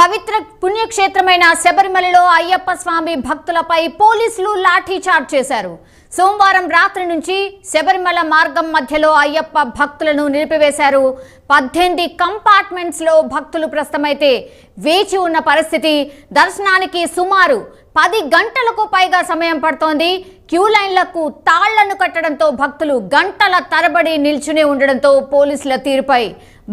పవిత్ర పుణ్యక్షేత్రమైన శబరిమలలో అయ్యప్ప స్వామి భక్తులపై పోలీసులు లాఠీచార్జ్ చేశారు. సోమవారం రాత్రి నుంచి శబరిమల మార్గం మధ్యలో అయ్యప్ప భక్తులను నిలిపివేశారు. పద్దెనిమిది కంపార్ట్మెంట్స్లో భక్తులు ప్రస్తుతమైతే వేచి ఉన్న పరిస్థితి. దర్శనానికి సుమారు పది గంటలకు పైగా సమయం పడుతోంది. క్యూ లైన్లకు తాళ్ళను కట్టడంతో భక్తులు గంటల తరబడి నిల్చునే ఉండడంతో పోలీసుల తీరుపై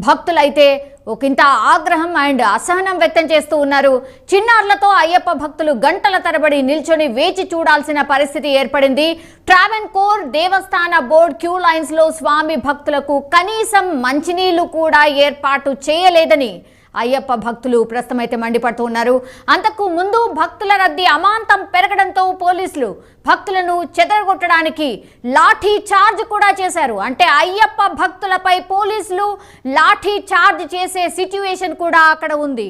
భక్తులైతే ఒకంత ఆగ్రహం అండ్ అసహనం వ్యక్తం చేస్తూ ఉన్నారు. చిన్నారులతో అయ్యప్ప భక్తులు గంటల తరబడి నిల్చొని వేచి చూడాల్సిన పరిస్థితి ఏర్పడింది. ట్రావెన్ కోర్ దేవస్థాన బోర్డ్ క్యూ లైన్స్లో స్వామి భక్తులకు కనీసం మంచినీళ్ళు కూడా ఏర్పాటు చేయలేదని అయ్యప్ప భక్తులు ప్రస్తుతమైతే మండిపడుతూ ఉన్నారు. అంతకు ముందు భక్తుల రద్దీ అమాంతం పెరగడంతో పోలీసులు భక్తులను చెదరగొట్టడానికి లాఠీ చార్జ్ కూడా చేశారు. అంటే అయ్యప్ప భక్తులపై పోలీసులు లాఠీ చార్జ్ చేసే సిచ్యువేషన్ కూడా అక్కడ ఉంది.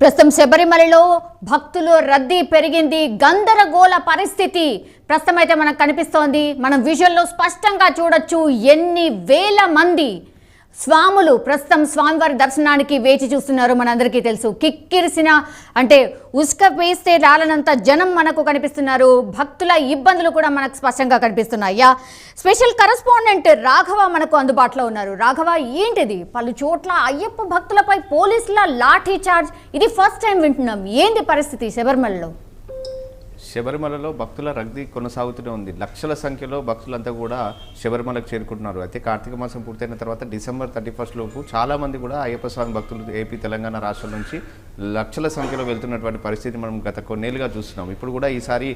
ప్రస్తుతం శబరిమలలో భక్తులు రద్దీ పెరిగింది. గందరగోళ పరిస్థితి ప్రస్తుతం అయితే మనకు కనిపిస్తోంది. మనం విజువల్లో స్పష్టంగా చూడొచ్చు. ఎన్ని వేల మంది స్వాములు ప్రస్తుతం స్వామివారి దర్శనానికి వేచి చూస్తున్నారు. మనందరికీ తెలుసు. కిక్కిరిసిన అంటే ఉసుక వేస్తే రాలనంత జనం మనకు కనిపిస్తున్నారు. భక్తుల ఇబ్బందులు కూడా మనకు స్పష్టంగా కనిపిస్తున్నాయి. స్పెషల్ కరస్పాండెంట్ రాఘవ మనకు అందుబాటులో ఉన్నారు. రాఘవ ఏంటిది? పలు చోట్ల అయ్యప్ప భక్తులపై పోలీసుల లాఠీ చార్జ్. ఇది ఫస్ట్ టైం వింటున్నాం. ఏంది పరిస్థితి శబరిమలలో? శబరిమలలో భక్తుల రద్దీ కొనసాగుతూనే ఉంది. లక్షల సంఖ్యలో భక్తులంతా కూడా శబరిమలకు చేరుకుంటున్నారు. అయితే కార్తీక మాసం పూర్తయిన తర్వాత డిసెంబర్ థర్టీ ఫస్ట్ లోపు చాలామంది కూడా అయ్యప్ప స్వామి భక్తులు ఏపీ తెలంగాణ రాష్ట్రం నుంచి లక్షల సంఖ్యలో వెళ్తున్నటువంటి పరిస్థితి మనం గత కొన్నేళ్ళుగా చూస్తున్నాం. ఇప్పుడు కూడా ఈసారి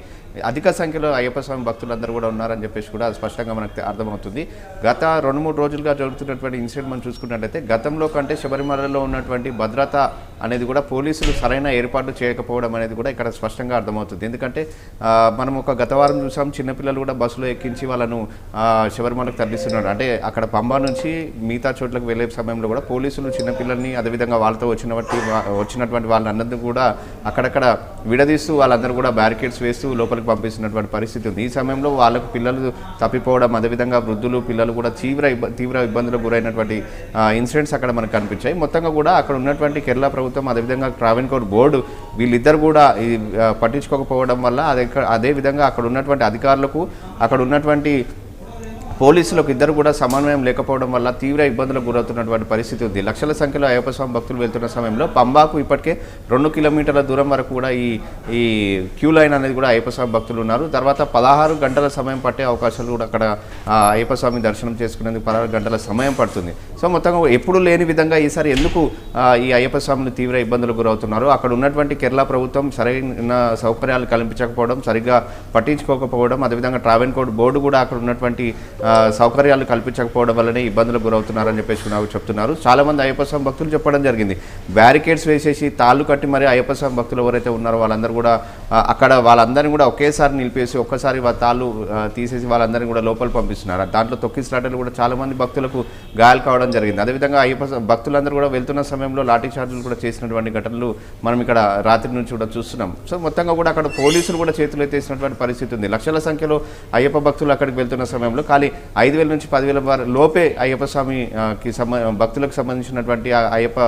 అధిక సంఖ్యలో అయ్యప్ప స్వామి భక్తులందరూ కూడా ఉన్నారని చెప్పేసి కూడా స్పష్టంగా మనకు అర్థమవుతుంది. గత రెండు మూడు రోజులుగా జరుగుతున్నటువంటి ఇన్సిడెంట్ మనం చూసుకున్నట్లయితే గతంలో కంటే శబరిమలలో ఉన్నటువంటి భద్రత అనేది కూడా పోలీసులు సరైన ఏర్పాట్లు చేయకపోవడం అనేది కూడా ఇక్కడ స్పష్టంగా అర్థమవుతుంది. ఎందుకంటే మనం ఒక గత వారం చూసాం చిన్నపిల్లలు కూడా బస్సులో ఎక్కించి వాళ్ళను శబరిమలకు తరలిస్తున్నారు. అంటే అక్కడ పంబా నుంచి మిగతా చోట్లకు వెళ్ళే సమయంలో కూడా పోలీసులు చిన్నపిల్లల్ని అదేవిధంగా వాళ్ళతో వచ్చినటువంటి వచ్చినటువంటి వాళ్ళందరినీ కూడా అక్కడక్కడ విడదీస్తూ వాళ్ళందరూ కూడా బ్యారికేడ్స్ వేస్తూ లోపలికి పంపిస్తున్నటువంటి పరిస్థితి ఉంది. ఈ సమయంలో వాళ్ళకు పిల్లలు తప్పిపోవడం అదేవిధంగా వృద్ధులు పిల్లలు కూడా తీవ్ర ఇబ్బ తీవ్ర ఇబ్బందులకు గురైనటువంటి ఇన్సిడెంట్స్ అక్కడ మనకు కనిపించాయి. మొత్తంగా కూడా అక్కడ ఉన్నటువంటి కేరళ ప్రభుత్వం అదేవిధంగా ట్రావెన్కోర్ బోర్డు వీళ్ళిద్దరు కూడా ఈ పట్టించుకోకపోవడం వల్ల అదే అదే విధంగా అక్కడ ఉన్నటువంటి అధికారులకు అక్కడ ఉన్నటువంటి పోలీసులకు ఇద్దరు కూడా సమన్వయం లేకపోవడం వల్ల తీవ్ర ఇబ్బందులకు గురవుతున్నటువంటి పరిస్థితి ఉంది. లక్షల సంఖ్యలో అయ్యప్ప స్వామి భక్తులు వెళ్తున్న సమయంలో పంబాకు ఇప్పటికే రెండు కిలోమీటర్ల దూరం వరకు కూడా ఈ ఈ క్యూ లైన్ అనేది కూడా అయ్యప్ప స్వామి భక్తులు ఉన్నారు. తర్వాత పదహారు గంటల సమయం పట్టే అవకాశాలు కూడా అక్కడ అయ్యప్ప స్వామి దర్శనం చేసుకునేందుకు పదహారు గంటల సమయం పడుతుంది. సో మొత్తంగా ఎప్పుడు లేని విధంగా ఈసారి ఎందుకు ఈ అయ్యప్ప స్వాములు తీవ్ర ఇబ్బందులకు గురవుతున్నారు? అక్కడ ఉన్నటువంటి కేరళ ప్రభుత్వం సరైన సౌకర్యాలు కల్పించకపోవడం సరిగ్గా పట్టించుకోకపోవడం అదేవిధంగా ట్రావెన్ కోడ్ బోర్డు కూడా అక్కడ ఉన్నటువంటి సౌకర్యాలు కల్పించకపోవడం వల్లనే ఇబ్బందులకు గురవుతున్నారని చెప్పేసి నాకు చెప్తున్నారు. చాలామంది అయ్యప్ప స్వామి భక్తులు చెప్పడం జరిగింది. బ్యారికేడ్స్ వేసేసి తాళ్ళు కట్టి మరి అయ్యప్ప స్వామి భక్తులు ఎవరైతే ఉన్నారో వాళ్ళందరూ కూడా అక్కడ వాళ్ళందరినీ కూడా ఒకేసారి నిలిపేసి ఒక్కసారి తాళ్ళు తీసేసి వాళ్ళందరినీ కూడా లోపల పంపిస్తున్నారు. దాంట్లో తొక్కిసలాటలు కూడా చాలామంది భక్తులకు గాయాలు కావడం జరిగింది. అదేవిధంగా అయ్యప్ప భక్తులందరూ కూడా వెళ్తున్న సమయంలో లాఠీ చార్జీలు కూడా చేసినటువంటి ఘటనలు మనం ఇక్కడ రాత్రి నుంచి కూడా చూస్తున్నాం. సో మొత్తంగా కూడా అక్కడ పోలీసులు కూడా చేతులు ఎత్తేసినటువంటి పరిస్థితి ఉంది. లక్షల సంఖ్యలో అయ్యప్ప భక్తులు అక్కడికి వెళ్తున్న సమయంలో ఖాళీ ఐదు వేల నుంచి పదివేల లోపే అయ్యప్ప స్వామి ఆ, కి సంబ భక్తులకు సంబంధించినటువంటి అయ్యప్ప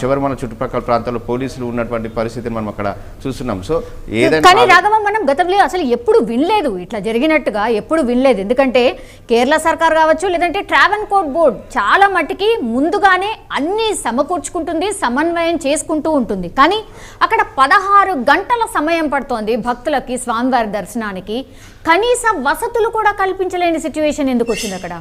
శబరిమల చుట్టుపక్కల ప్రాంతాల్లో పోలీసులు ఉన్నటువంటి పరిస్థితిని మనం అక్కడ చూస్తున్నాం. సో ఏదైనా రాఘవ మనం గతంలో అసలు ఎప్పుడు వినలేదు. ఇట్లా జరిగినట్టుగా ఎప్పుడు వినలేదు. ఎందుకంటే కేరళ సర్కార్ కావచ్చు లేదంటే ట్రావెన్ కోడ్ బోర్డ్ చాలా మట్టుకి ముందుగానే అన్నీ సమకూర్చుకుంటుంది సమన్వయం చేసుకుంటూ ఉంటుంది. కానీ అక్కడ పదహారు గంటల సమయం పడుతోంది భక్తులకి స్వామివారి దర్శనానికి. కనీస వసతులు కూడా కల్పించలేని సిచ్యువేషన్ ఎందుకు వచ్చింది అక్కడ?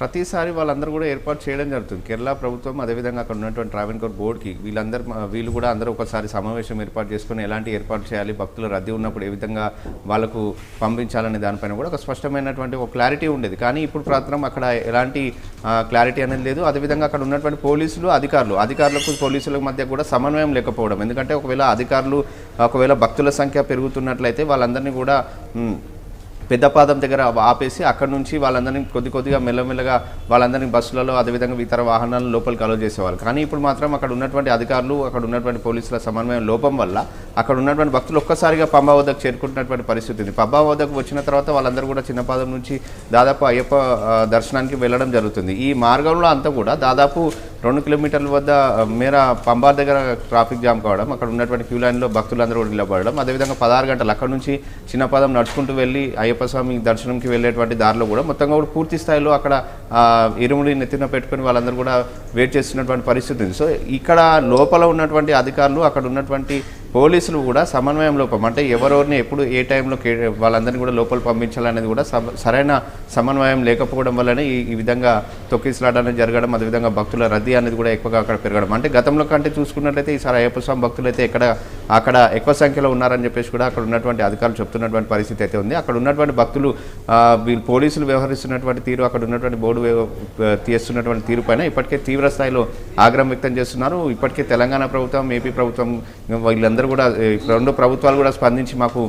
ప్రతిసారి వాళ్ళందరూ కూడా ఏర్పాటు చేయడం జరుగుతుంది. కేరళ ప్రభుత్వం అదేవిధంగా అక్కడ ఉన్నటువంటి ట్రావెన్కోర్ బోర్డుకి వీళ్ళందరూ వీళ్ళు కూడా అందరూ ఒకసారి సమావేశం ఏర్పాటు చేసుకుని ఎలాంటి ఏర్పాటు చేయాలి భక్తుల రద్దీ ఉన్నప్పుడు ఏ విధంగా వాళ్ళకు పంపించాలనే దానిపైన కూడా ఒక స్పష్టమైనటువంటి ఒక క్లారిటీ ఉండేది. కానీ ఇప్పుడు మాత్రం అక్కడ ఎలాంటి క్లారిటీ అనేది లేదు. అదేవిధంగా అక్కడ ఉన్నటువంటి పోలీసులు అధికారులు అధికారులకు పోలీసుల మధ్య కూడా సమన్వయం లేకపోవడం. ఎందుకంటే ఒకవేళ అధికారులు ఒకవేళ భక్తుల సంఖ్య పెరుగుతున్నట్లయితే వాళ్ళందరినీ కూడా పెద్దపాదం దగ్గర ఆపేసి అక్కడ నుంచి వాళ్ళందరినీ కొద్ది కొద్దిగా మెల్లమెల్లగా వాళ్ళందరినీ బస్సులలో అదేవిధంగా ఇతర వాహనాలు లోపలికి అలో చేసేవాళ్ళు. కానీ ఇప్పుడు మాత్రం అక్కడ ఉన్నటువంటి అధికారులు అక్కడ ఉన్నటువంటి పోలీసుల సమన్వయం లోపం వల్ల అక్కడ ఉన్నటువంటి భక్తులు ఒక్కసారిగా పంబా వద్దకు చేరుకుంటున్నటువంటి పరిస్థితి ఉంది. పంబా వద్దకు వచ్చిన తర్వాత వాళ్ళందరూ కూడా చిన్నపాదం నుంచి దాదాపు అయ్యప్ప దర్శనానికి వెళ్ళడం జరుగుతుంది. ఈ మార్గంలో అంతా కూడా దాదాపు రెండు కిలోమీటర్ల వద్ద మేర పంబా దగ్గర ట్రాఫిక్ జామ్ కావడం అక్కడ ఉన్నటువంటి క్యూ లైన్లో భక్తులందరూ కూడా నిలబడడం అదేవిధంగా పదహారు గంటలు అక్కడ నుంచి చిన్నపాదం నడుచుకుంటూ వెళ్ళి అయ్యప్ప స్వామి దర్శనంకి వెళ్ళేటువంటి దారిలో కూడా మొత్తంగా కూడా పూర్తి స్థాయిలో అక్కడ ఇరుముడి నెత్తిన పెట్టుకొని వాళ్ళందరూ కూడా వెయిట్ చేస్తున్నటువంటి పరిస్థితి ఉంది. సో ఇక్కడ లోపల ఉన్నటువంటి అధికారులు అక్కడ ఉన్నటువంటి పోలీసులు కూడా సమన్వయం లోపం. అంటే ఎవరెవరిని ఎప్పుడు ఏ టైంలో వాళ్ళందరినీ కూడా లోపల పంపించాలనేది కూడా సరైన సమన్వయం లేకపోవడం వల్లనే ఈ విధంగా తొక్కిసలాట అనేది జరగడం అదేవిధంగా భక్తుల రద్దీ అనేది కూడా ఎక్కువగా అక్కడ పెరగడం. అంటే గతంలో కంటే చూసుకున్నట్లయితే ఈసారి అయ్యప్ప స్వామి భక్తులు అయితే ఎక్కడ అక్కడ ఎక్కువ సంఖ్యలో ఉన్నారని చెప్పేసి కూడా అక్కడ ఉన్నటువంటి అధికారులు చెప్తున్నటువంటి పరిస్థితి అయితే ఉంది. అక్కడ ఉన్నటువంటి భక్తులు వీళ్ళు పోలీసులు వ్యవహరిస్తున్నటువంటి తీరు అక్కడ ఉన్నటువంటి బోర్డు తీస్తున్నటువంటి తీరు పైన ఇప్పటికే తీవ్ర స్థాయిలో ఆగ్రహం వ్యక్తం చేస్తున్నారు. ఇప్పటికే తెలంగాణ ప్రభుత్వం ఏపీ ప్రభుత్వం వీళ్ళందరూ కూడా రెండు ప్రభుత్వాలు కూడా స్పందించి మాకు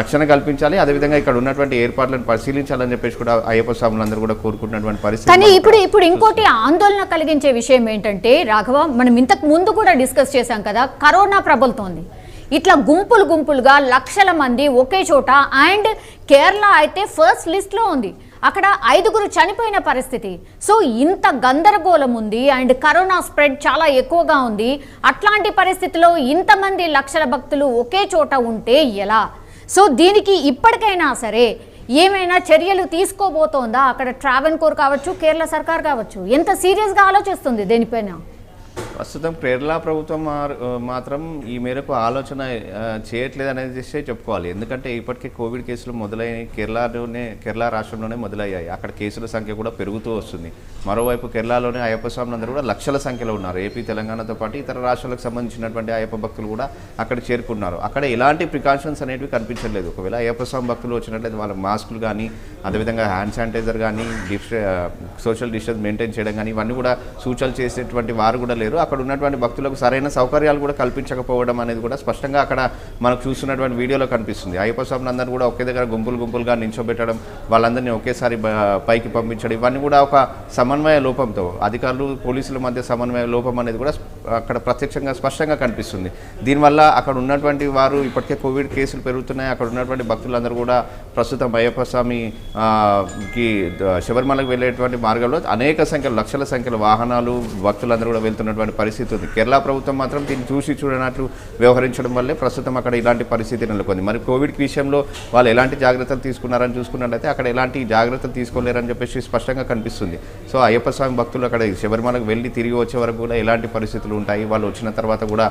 రక్షణ కల్పించాలి. అదేవిధంగా ఇక్కడ ఉన్నటువంటి ఏర్పాట్లను పరిశీలించాలని చెప్పేసి కూడా అయ్యప్ప స్వాములందరూ కూడా కోరుకుంటున్నటువంటి పరిస్థితి కానీ ఇప్పుడు ఇప్పుడు ఇంకోటి ఆందోళన కలిగించే విషయం ఏంటంటే రాఘవ మనం ఇంతకు ముందు కూడా డిస్కస్ చేశాం కదా కరోనా ప్రబలుతోంది. ఇట్లా గుంపులు గుంపులుగా లక్షల మంది ఒకే చోట అండ్ కేరళ అయితే ఫస్ట్ లిస్ట్లో ఉంది. అక్కడ ఐదుగురు చనిపోయిన పరిస్థితి. సో ఇంత గందరగోళం ఉంది అండ్ కరోనా స్ప్రెడ్ చాలా ఎక్కువగా ఉంది. అట్లాంటి పరిస్థితిలో ఇంతమంది లక్షల భక్తులు ఒకే చోట ఉంటే ఎలా? సో దీనికి ఇప్పటికైనా సరే ఏమైనా చర్యలు తీసుకోబోతోందా? అక్కడ ట్రావెన్ కోర్ కావచ్చు కేరళ సర్కార్ కావచ్చు? ఎంత సీరియస్గా ఆలోచిస్తుంది దీనిపైన? ప్రస్తుతం కేరళ ప్రభుత్వం మాత్రం ఈ మేరకు ఆలోచన చేయట్లేదు అనేది చెప్పుకోవాలి. ఎందుకంటే ఇప్పటికే కోవిడ్ కేసులు మొదలయ్యాయి. కేరళలోనే కేరళ రాష్ట్రంలోనే మొదలయ్యాయి. అక్కడ కేసుల సంఖ్య కూడా పెరుగుతూ వస్తుంది. మరోవైపు కేరళలోనే అయ్యప్ప స్వాములందరూ కూడా లక్షల సంఖ్యలో ఉన్నారు. ఏపీ తెలంగాణతో పాటు ఇతర రాష్ట్రాలకు సంబంధించినటువంటి అయ్యప్ప భక్తులు కూడా అక్కడ చేరుకున్నారు. అక్కడ ఎలాంటి ప్రికాషన్స్ అనేవి కనిపించలేదు. ఒకవేళ అయ్యప్ప స్వామి భక్తులు వచ్చినట్లయితే వాళ్ళ మాస్కులు కానీ అదేవిధంగా హ్యాండ్ శానిటైజర్ కానీ డిస్ సోషల్ డిస్టెన్స్ మెయింటైన్ చేయడం కానీ ఇవన్నీ కూడా సూచనలు చేసేటువంటి వారు కూడా లేరు. అక్కడ ఉన్నటువంటి భక్తులకు సరైన సౌకర్యాలు కూడా కల్పించకపోవడం అనేది కూడా స్పష్టంగా అక్కడ మనకు చూస్తున్నటువంటి వీడియోలో కనిపిస్తుంది. అయ్యప్ప స్వాములందరూ కూడా ఒకే దగ్గర గుంపులు గుంపులుగా నించోబెట్టడం వాళ్ళందరినీ ఒకేసారి పైకి పంపించడం ఇవన్నీ కూడా ఒక సమన్వయ లోపంతో అధికారులు పోలీసుల మధ్య సమన్వయ లోపం అనేది కూడా అక్కడ ప్రత్యక్షంగా స్పష్టంగా కనిపిస్తుంది. దీనివల్ల అక్కడ ఉన్నటువంటి వారు ఇప్పటికే కోవిడ్ కేసులు పెరుగుతున్నాయి. అక్కడ ఉన్నటువంటి భక్తులందరూ కూడా ప్రస్తుతం అయ్యప్ప స్వామికి శబరిమలకు వెళ్ళేటువంటి మార్గంలో అనేక సంఖ్యలో లక్షల సంఖ్యలో వాహనాలు భక్తులందరూ కూడా వెళ్తున్నటువంటి పరిస్థితి ఉంది. కేరళ ప్రభుత్వం మాత్రం దీన్ని చూసి చూడనట్లు వ్యవహరించడం వల్లే ప్రస్తుతం అక్కడ ఇలాంటి పరిస్థితి నెలకొంది. మరి కోవిడ్ విషయంలో వాళ్ళు ఎలాంటి జాగ్రత్తలు తీసుకున్నారని చూసుకున్నట్లయితే అక్కడ ఎలాంటి జాగ్రత్తలు తీసుకోలేరని చెప్పేసి స్పష్టంగా కనిపిస్తుంది. సో అయ్యప్ప స్వామి భక్తులు అక్కడ శబరిమలకు వెళ్ళి తిరిగి వచ్చే వరకు కూడా ఎలాంటి పరిస్థితులు ఉంటాయి? వాళ్ళు వచ్చిన తర్వాత కూడా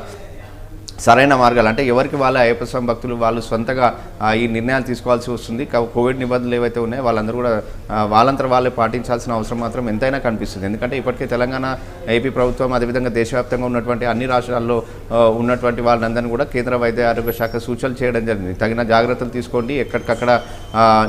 సరైన మార్గాలు. అంటే ఎవరికి వాళ్ళ అయ్యప్ప స్వామి భక్తులు వాళ్ళు సొంతగా ఈ నిర్ణయాలు తీసుకోవాల్సి వస్తుంది. కోవిడ్ నిబంధనలు ఏవైతే ఉన్నాయో వాళ్ళందరూ కూడా వాళ్ళంతా వాళ్ళే పాటించాల్సిన అవసరం మాత్రం ఎంతైనా కనిపిస్తుంది. ఎందుకంటే ఇప్పటికే తెలంగాణ ఏపీ ప్రభుత్వం అదేవిధంగా దేశవ్యాప్తంగా ఉన్నటువంటి అన్ని రాష్ట్రాల్లో ఉన్నటువంటి వాళ్ళందరినీ కూడా కేంద్ర వైద్య ఆరోగ్య శాఖ సూచనలు చేయడం జరిగింది. తగిన జాగ్రత్తలు తీసుకోండి. ఎక్కడికక్కడ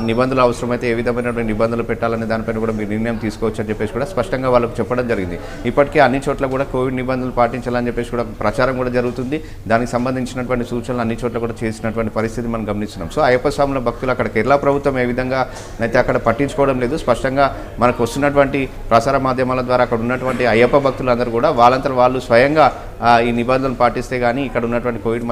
నిబంధనలు అవసరమైతే ఏ విధమైనటువంటి నిబంధనలు పెట్టాలనే దానిపైన కూడా మీరు నిర్ణయం తీసుకోవచ్చు అని చెప్పేసి కూడా స్పష్టంగా వాళ్ళకు చెప్పడం జరిగింది. ఇప్పటికే అన్ని చోట్ల కూడా కోవిడ్ నిబంధనలు పాటించాలని చెప్పేసి కూడా ప్రచారం కూడా జరుగుతుంది. దానికి సంబంధించినటువంటి సూచనలు అన్ని చోట్ల కూడా చేసినటువంటి పరిస్థితి మనం గమనిస్తున్నాం. సో అయ్యప్ప స్వాముల భక్తులు అక్కడ కేరళ ప్రభుత్వం ఏ విధంగా అయితే అక్కడ పట్టించుకోవడం లేదు. స్పష్టంగా మనకు వస్తున్నటువంటి ప్రసార మాధ్యమాల ద్వారా అక్కడ ఉన్నటువంటి అయ్యప్ప భక్తులందరూ కూడా వాళ్ళంతా వాళ్ళు స్వయంగా ఈ నిబంధనలు పాటిస్తే కానీ ఇక్కడ ఉన్నటువంటి కోవిడ్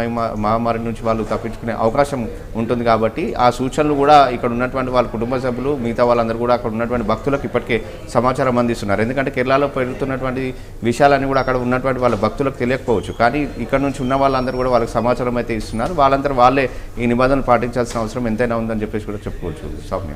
మహమ్మారి నుంచి వాళ్ళు తప్పించుకునే అవకాశం ఉంటుంది కాబట్టి ఆ సూచనలు కూడా ఇక్కడ ఉన్నటువంటి వాళ్ళ కుటుంబ సభ్యులు మిగతా వాళ్ళందరూ కూడా అక్కడ ఉన్నటువంటి భక్తులకు ఇప్పటికే సమాచారం అందిస్తున్నారు. ఎందుకంటే కేరళలో పెరుగుతున్నటువంటి విషయాలన్నీ కూడా అక్కడ ఉన్నటువంటి వాళ్ళ భక్తులకు తెలియకపోవచ్చు. కానీ ఇక్కడ నుంచి ఉన్న వాళ్ళందరూ కూడా వాళ్ళకి సమాచారం అయితే ఇస్తున్నారు. వాళ్ళందరూ వాళ్ళే ఈ నిబంధనలు పాటించాల్సిన అవసరం ఎంతైనా ఉందని చెప్పేసి కూడా చెప్పుకోవచ్చు. సౌమ్య.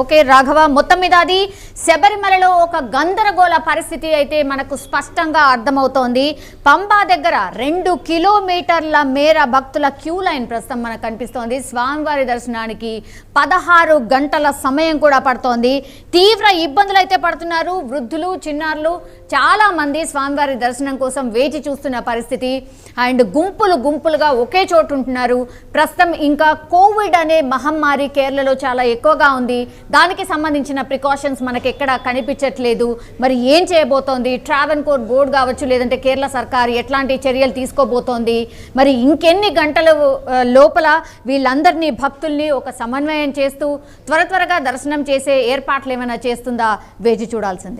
ఓకే రాఘవ మొత్తం మీద అది శబరిమలలో ఒక గందరగోళ పరిస్థితి అయితే మనకు స్పష్టంగా అర్థమవుతోంది. పంబా దగ్గర రెండు కిలోమీటర్ల మేర భక్తుల క్యూ లైన్ ప్రస్తుతం మనకు కనిపిస్తోంది. స్వామివారి దర్శనానికి పదహారు గంటల సమయం కూడా పడుతోంది. తీవ్ర ఇబ్బందులు అయితే పడుతున్నారు. వృద్ధులు చిన్నారులు చాలా మంది స్వామివారి దర్శనం కోసం వేచి చూస్తున్న పరిస్థితి. అండ్ గుంపులు గుంపులుగా ఒకే చోటు ఉంటున్నారు. ప్రస్తుతం ఇంకా కోవిడ్ అనే మహమ్మారి కేరళలో చాలా ఎక్కువగా ఉంది. దానికి సంబంధించిన ప్రికాషన్స్ మనకి ఎక్కడ కనిపించట్లేదు. మరి ఏం చేయబోతోంది? ట్రావెన్ కోర్ బోర్డు కావచ్చు లేదంటే కేరళ సర్కార్ ఎట్లాంటి చర్యలు తీసుకోబోతోంది? మరి ఇంకెన్ని గంటల లోపల వీళ్ళందరినీ భక్తుల్ని ఒక సమన్వయం చేస్తూ త్వర త్వరగా దర్శనం చేసే ఏర్పాట్లు ఏమైనా చేస్తుందా? వేచి చూడాల్సిందే.